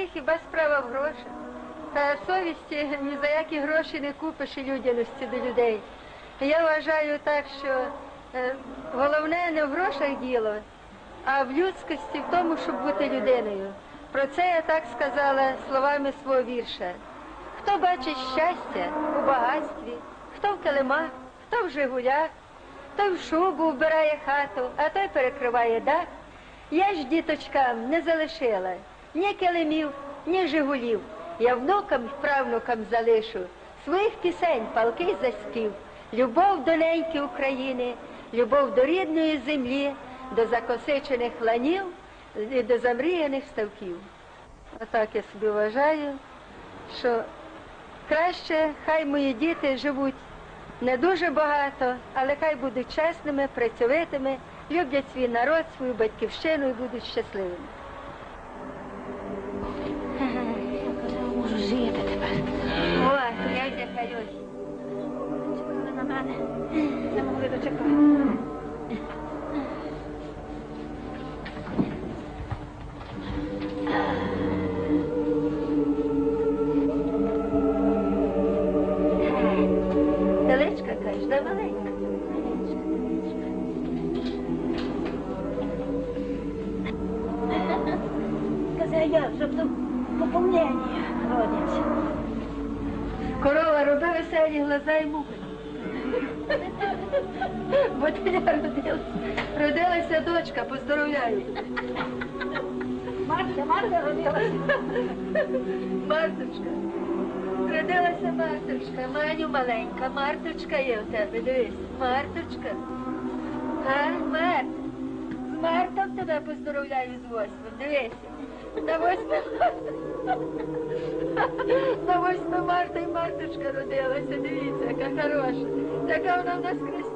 взагалі хіба справа в грошах. Та совісті ні за які гроші не купиш і людяності до людей. Я вважаю так, що е, головне не в грошах діло, а в людськості, в тому, щоб бути людиною. Про це я так сказала словами свого вірша. Хто бачить щастя у багатстві, хто в телемах, хто в Жигулях, той в шубу вбирає хату, а той перекриває дах. Я ж діточкам не залишила ні килимів, ні жигулів. Я внукам і правнукам залишу своїх пісень, палкий заспів, любов до неньки України, любов до рідної землі, до закосичених ланів і до замріяних ставків. Отак я собі вважаю, що краще хай мої діти живуть не дуже багато, але хай будуть чесними, працьовитими, люблять свій народ, свою батьківщину і будуть щасливими. Далечка, кажеш, да я, щоб до поповнення родять. Корова роби веселі глаза і муки. Бо я родилася. Родилася дочка, поздоровляю. Марта, Марта родилася. Марточка. Родилася Марточка, Маню маленька, Марточка є у тебе, дивись. Марточка. А, Март. З Мартом тебе поздоровляю з восьмим, дивися. На восьме на марта і Марточка родилася, дивіться, яка хороша. Яка вона в нас красива,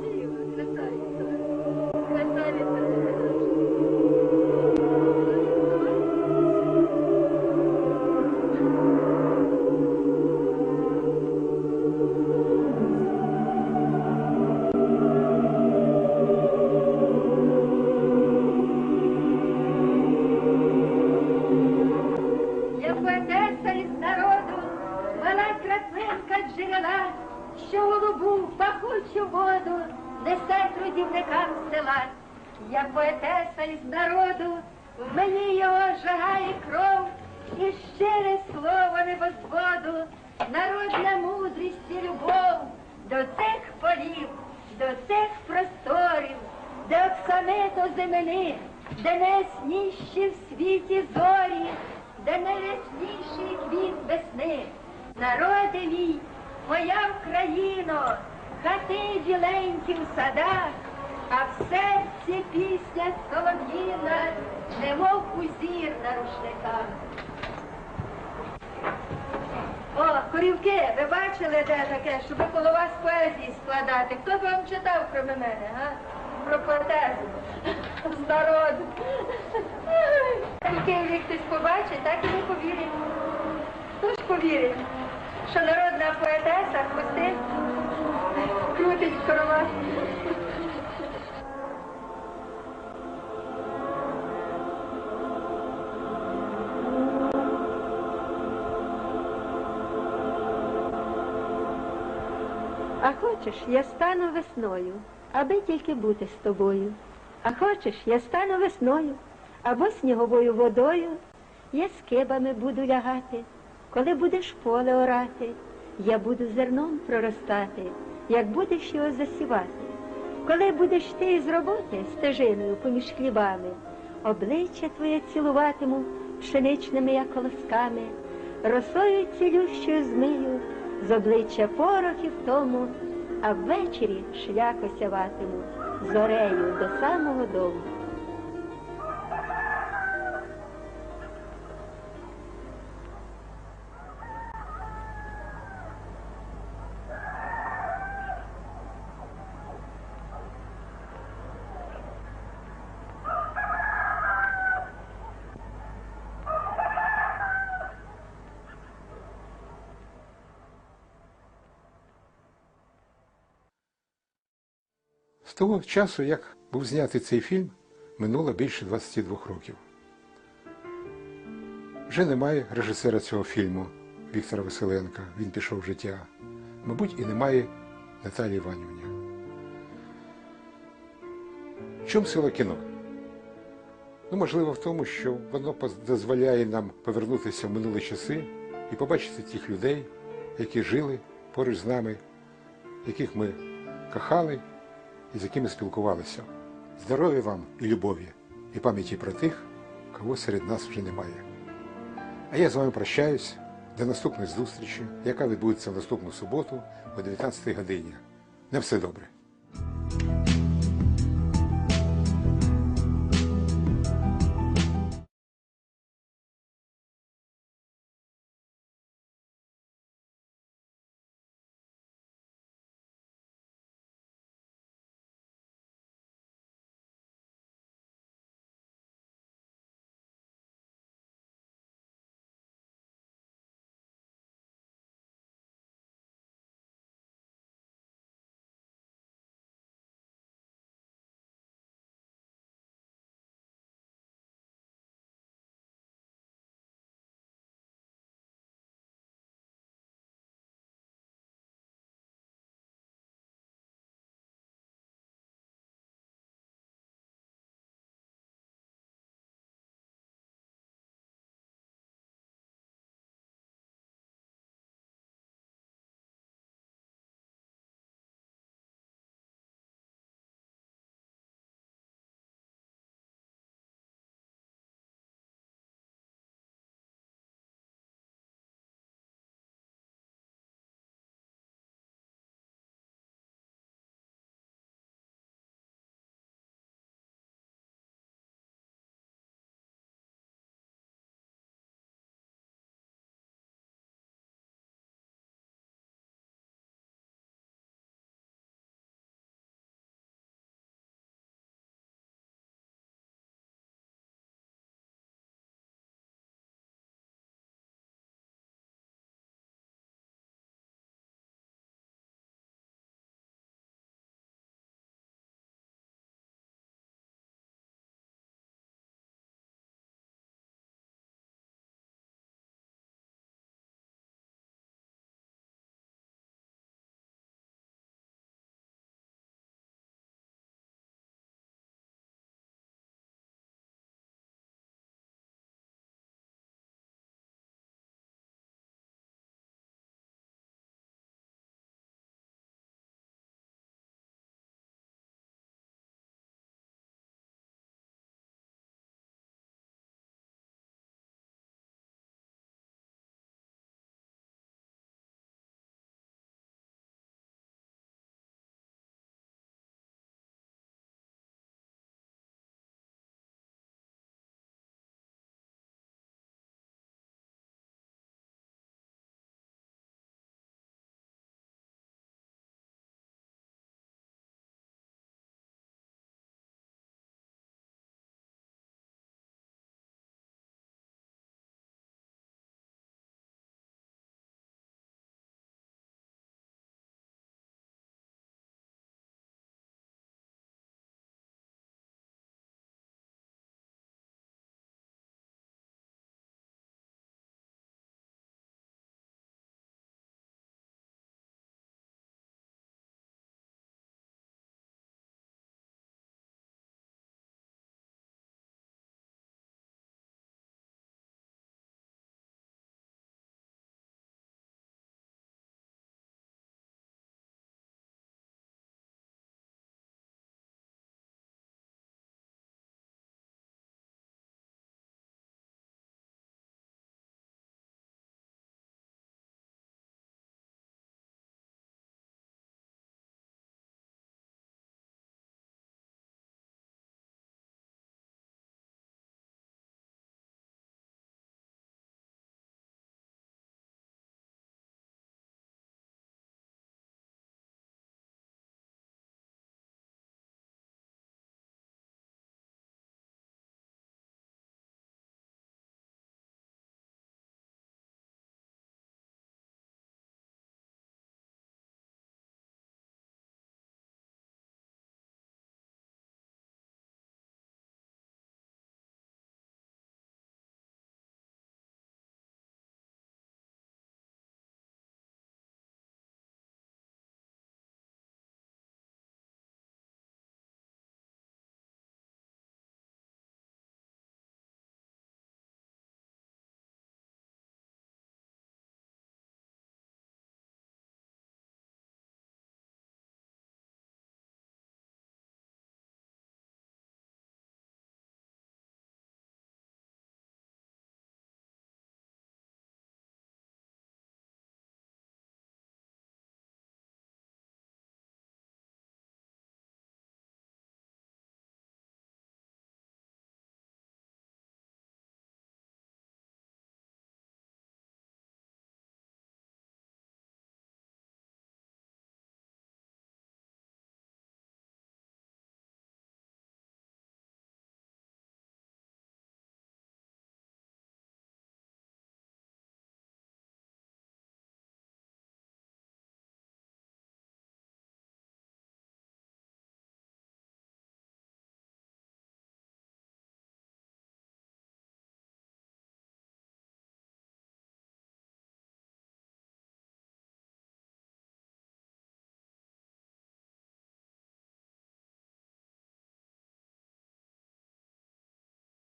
поетеса із народу, мала краплинка джерела, що голубу пахучу воду несе трудівникам села. Я поетеса із народу, в мені його жагає кров, і щире слово не без воду, народна мудрість і любов до цих полів, до цих просторів, де оксамито земини, де найясніші в світі зорі, де найясніший квіт весни. Народи мій, моя Україно, хати біленькі в садах, а в серці пісня солов'їна, немов узір на рушниках. О, корівки, ви бачили, де таке, щоб коло вас поезії складати? Хто б вам читав, крім мене, га? Про поетезу. З народу. Тільки як хтось побачить, так і не повірить. Хто ж повірить, що народна поетеса хвости крутить корова. А хочеш, я стану весною, аби тільки бути з тобою. А хочеш, я стану весною або сніговою водою. Я з кибами буду лягати, коли будеш поле орати, я буду зерном проростати, як будеш його засівати. Коли будеш ти з роботи стежиною поміж хлібами, обличчя твоє цілуватиму пшеничними я колосками, росою цілющою змию, з обличчя порох і втому, а ввечері шлях осяватиму зорею до самого дому. Того часу, як був знятий цей фільм, минуло більше 22 років. Вже немає режисера цього фільму Віктора Василенка. Він пішов в життя. Мабуть, і немає Наталії Іванівні. В чому сила кіно? Ну, можливо, в тому, що воно дозволяє нам повернутися в минулі часи і побачити тих людей, які жили поруч з нами, яких ми кохали і з якими спілкувалися. Здоров'я вам і любові, і пам'яті про тих, кого серед нас вже немає. А я з вами прощаюсь до наступної зустрічі, яка відбудеться в наступну суботу о 19 годині. На все добре.